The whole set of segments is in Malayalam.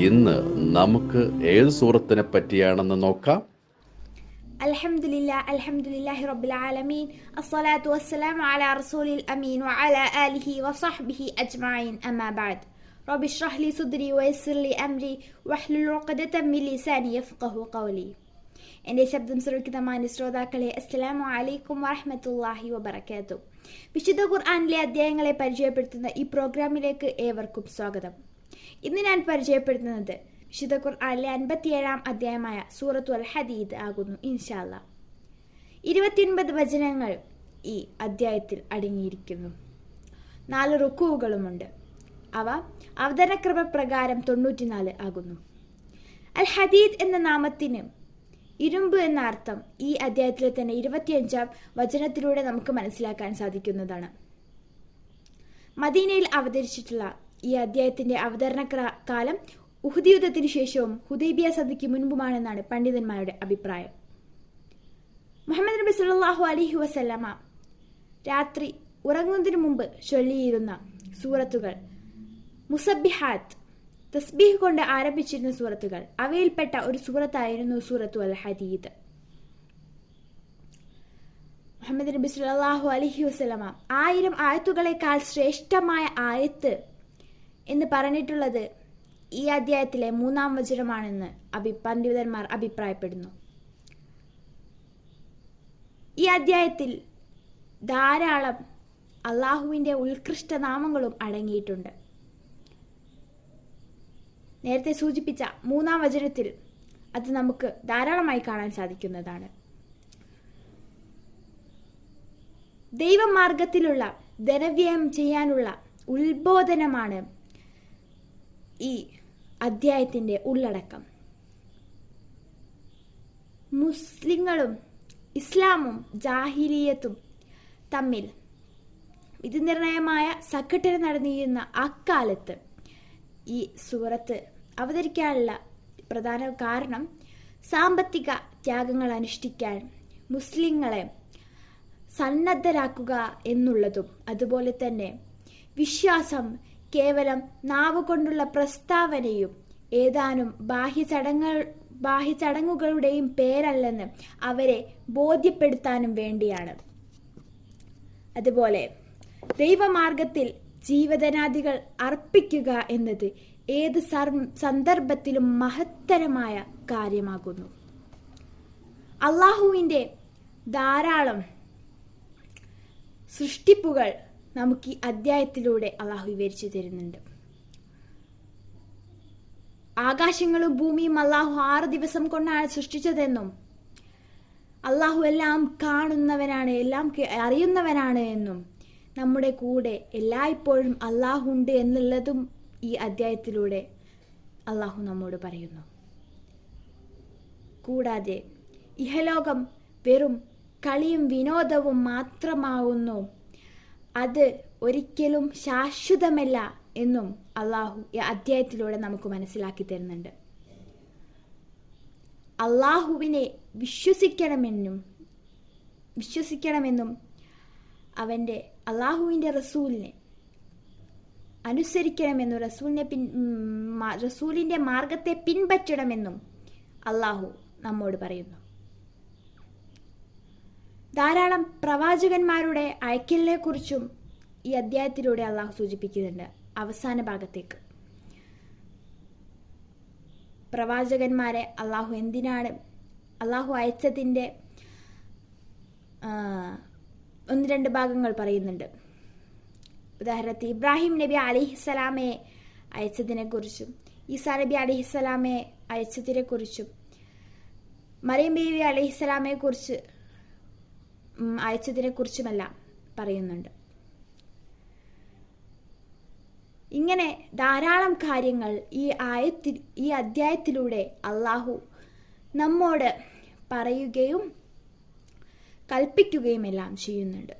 ഇന്ന് നമുക്ക് ഏത് സൂറത്തിനെ പറ്റിയാണെന്ന് നോക്കാം الحمد لله الحمد لله رب العالمين الصلاة والسلام على رسول الأمين وعلى آله وصحبه أجمعين أما بعد رب اشرح لي صدري ويسر لي أمري واحلل عقدة من لساني يفقه قولي എൻ്റെ ശബ്ദം ശ്രവിക്കുന്ന മാന്യ ശ്രോതാക്കളെ അസ്സലാമു അലൈക്കും വറഹ്മത്തുള്ളാഹി വബറകാതുഹു വിശുദ്ധ ഖുർആനിലെ അധ്യായങ്ങളെ പരിചയപ്പെടുത്തുന്ന ഈ പ്രോഗ്രാമിലേക്ക് ഏവർക്കും സ്വാഗതം ഇന്ന് ഞാൻ പരിചയപ്പെടുത്തുന്നത് വിശുദ്ധ ഖുർആനിലെ അൻപത്തിയേഴാം അധ്യായമായ സൂറത്തു അൽ ഹദീദ് ആകുന്നു ഇൻഷാല്ല ഇരുപത്തിയൊൻപത് വചനങ്ങൾ ഈ അധ്യായത്തിൽ അടങ്ങിയിരിക്കുന്നു. നാല് റുക്കുവുകളുമുണ്ട്. അവ അവതരണക്രമ പ്രകാരം തൊണ്ണൂറ്റിനാല് ആകുന്നു. അൽ ഹദീദ് എന്ന നാമത്തിന് ഇരുമ്പ് എന്ന അർത്ഥം ഈ അധ്യായത്തിലെ തന്നെ ഇരുപത്തിയഞ്ചാം വചനത്തിലൂടെ നമുക്ക് മനസ്സിലാക്കാൻ സാധിക്കുന്നതാണ്. മദീനയിൽ അവതരിച്ചിട്ടുള്ള ഈ അധ്യായത്തിന്റെ അവതരണ കാലം ഉഹുദ് യുദ്ധത്തിന് ശേഷവും ഹുദൈബിയ സന്ധിക്ക് മുൻപുമാണെന്നാണ് പണ്ഡിതന്മാരുടെ അഭിപ്രായം. മുഹമ്മദ് നബി സുല്ലാഹു അലൈഹി വസല്ലമ രാത്രി ഉറങ്ങുന്നതിന് മുമ്പ് ചൊല്ലിയിരുന്ന സൂറത്തുകൾ മുസബിഹാത്ത് തസ്ബീഹ് കൊണ്ട് ആരംഭിച്ചിരുന്ന സൂറത്തുകൾ അവയിൽപ്പെട്ട ഒരു സൂറത്തായിരുന്നു സൂറത്തു അൽ ഹദീദ് മുഹമ്മദ് നബി സുല്ലാഹു അലൈഹി വസ്ലമ ആയിരം ആയത്തുകളെക്കാൾ ശ്രേഷ്ഠമായ ആയത്ത് എന്ന് പറഞ്ഞിട്ടുള്ളത് ഈ അധ്യായത്തിലെ മൂന്നാം വചനമാണെന്ന് അഭി പണ്ഡിതന്മാർ അഭിപ്രായപ്പെടുന്നു. ഈ അധ്യായത്തിൽ ധാരാളം അള്ളാഹുവിന്റെ ഉത്കൃഷ്ട നാമങ്ങളും അടങ്ങിയിട്ടുണ്ട്. നേരത്തെ സൂചിപ്പിച്ച മൂന്നാം വചനത്തിൽ അത് നമുക്ക് ധാരാളമായി കാണാൻ സാധിക്കുന്നതാണ്. ദൈവമാർഗത്തിലുള്ള ധനവ്യയം ചെയ്യാനുള്ള ഉത്ബോധനമാണ് ഈ അധ്യായത്തിന്റെ ഉള്ളടക്കം. മുസ്ലിങ്ങളും ഇസ്ലാമും ജാഹിലിയത്തും തമ്മിൽ വിധിനിർണയമായ സംഘട്ടനം നടന്നിരുന്ന അക്കാലത്ത് ഈ സൂറത്ത് അവതരിക്കാനുള്ള പ്രധാന കാരണം സാമ്പത്തിക ത്യാഗങ്ങൾ അനുഷ്ഠിക്കാൻ മുസ്ലിങ്ങളെ സന്നദ്ധരാക്കുക എന്നുള്ളതും അതുപോലെ തന്നെ വിശ്വാസം കേവലം നാവുകൊണ്ടുള്ള പ്രസ്താവനയും ഏതാനും ബാഹ്യ ചടങ്ങുകൾ ബാഹ്യ ചടങ്ങുകളുടെയും പേരല്ലെന്ന് അവരെ ബോധ്യപ്പെടുത്താനും വേണ്ടിയാണ്. അതുപോലെ ദൈവമാർഗത്തിൽ ജീവധനാദികൾ അർപ്പിക്കുക എന്നത് ഏത് സന്ദർഭത്തിലും മഹത്തരമായ കാര്യമാകുന്നു. അള്ളാഹുവിന്റെ ധാരാളം സൃഷ്ടിപ്പുകൾ നമുക്ക് ഈ അധ്യായത്തിലൂടെ അള്ളാഹു വിവരിച്ചു തരുന്നുണ്ട്. ആകാശങ്ങളും ഭൂമിയും അള്ളാഹു ആറ് ദിവസം കൊണ്ടാണ് സൃഷ്ടിച്ചതെന്നും അള്ളാഹു എല്ലാം കാണുന്നവനാണ് എല്ലാം അറിയുന്നവനാണ് എന്നും നമ്മുടെ കൂടെ എല്ലായ്പ്പോഴും അള്ളാഹു ഉണ്ട് എന്നുള്ളതും ഈ അദ്ധ്യായത്തിലൂടെ അള്ളാഹു നമ്മോട് പറയുന്നു. കൂടാതെ ഇഹലോകം വെറും കളിയും വിനോദവും മാത്രമാവുന്നു. അത് ഒരിക്കലും ശാശ്വതമല്ല എന്നും അള്ളാഹു ഈ അധ്യായത്തിലൂടെ നമുക്ക് മനസ്സിലാക്കി തരുന്നുണ്ട്. അള്ളാഹുവിനെ വിശ്വസിക്കണമെന്നും വിശ്വസിക്കണമെന്നും അവന്റെ അള്ളാഹുവിന്റെ റസൂലിനെ അനുസരിക്കണമെന്നും റസൂലിനെ പിൻ റസൂലിന്റെ മാർഗത്തെ പിൻപറ്റണമെന്നും അള്ളാഹു നമ്മോട് പറയുന്നു. ധാരാളം പ്രവാചകന്മാരുടെ അയക്കലിനെ കുറിച്ചും ഈ അധ്യായത്തിലൂടെ അള്ളാഹു സൂചിപ്പിക്കുന്നുണ്ട്. അവസാന ഭാഗത്തേക്ക്. പ്രവാചകന്മാരെ അള്ളാഹു എന്തിനാണ് അള്ളാഹു അയച്ചതിന്റെ ഒന്ന് രണ്ട് ഭാഗങ്ങൾ പറയുന്നുണ്ട്. ഉദാഹരണത്തിന് ഇബ്രാഹിം നബി അലിഹിസ്സലാമെ അയച്ചതിനെക്കുറിച്ചും ഈസാ നബി അലിഹിസ്സലാമെ അയച്ചതിനെക്കുറിച്ചും മറിയം ബീവി അലിഹിസ്സലാമെ കുറിച്ച് അയച്ചതിനെക്കുറിച്ചുമെല്ലാം പറയുന്നുണ്ട്. ഇങ്ങനെ ധാരാളം കാര്യങ്ങൾ ഈ ആയത്തിൽ ഈ അധ്യായത്തിലൂടെ അള്ളാഹു നമ്മോട് പറയുകയും കൽപ്പിക്കുകയും എല്ലാം ചെയ്യുന്നുണ്ട്.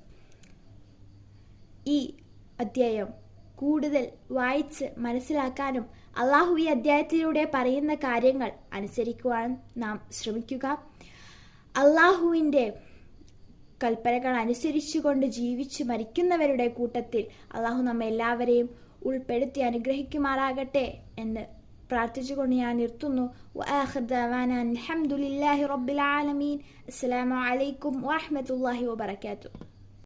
ഈ അധ്യായം കൂടുതൽ വായിച്ച് മനസ്സിലാക്കാനും അള്ളാഹു ഈ അധ്യായത്തിലൂടെ പറയുന്ന കാര്യങ്ങൾ അനുസരിക്കുവാൻ നാം ശ്രമിക്കുക. അള്ളാഹുവിന്റെ കൽപ്പനകൾ അനുസരിച്ചുകൊണ്ട് ജീവിച്ച് മരിക്കുന്നവരുടെ കൂട്ടത്തിൽ അള്ളാഹു നമ്മെ എല്ലാവരെയും ഉൾപ്പെടുത്തി അനുഗ്രഹിക്കുമാറാകട്ടെ എന്ന് പ്രാർത്ഥിച്ചുകൊണ്ട് ഞാൻ നിർത്തുന്നു. അലഹമുല്ലാഹി റബ്ബിൽ ആലമീൻ. അസ്സലാമു അലൈക്കും വറഹ്മത്തുള്ളാഹി വബറകാതുഹു.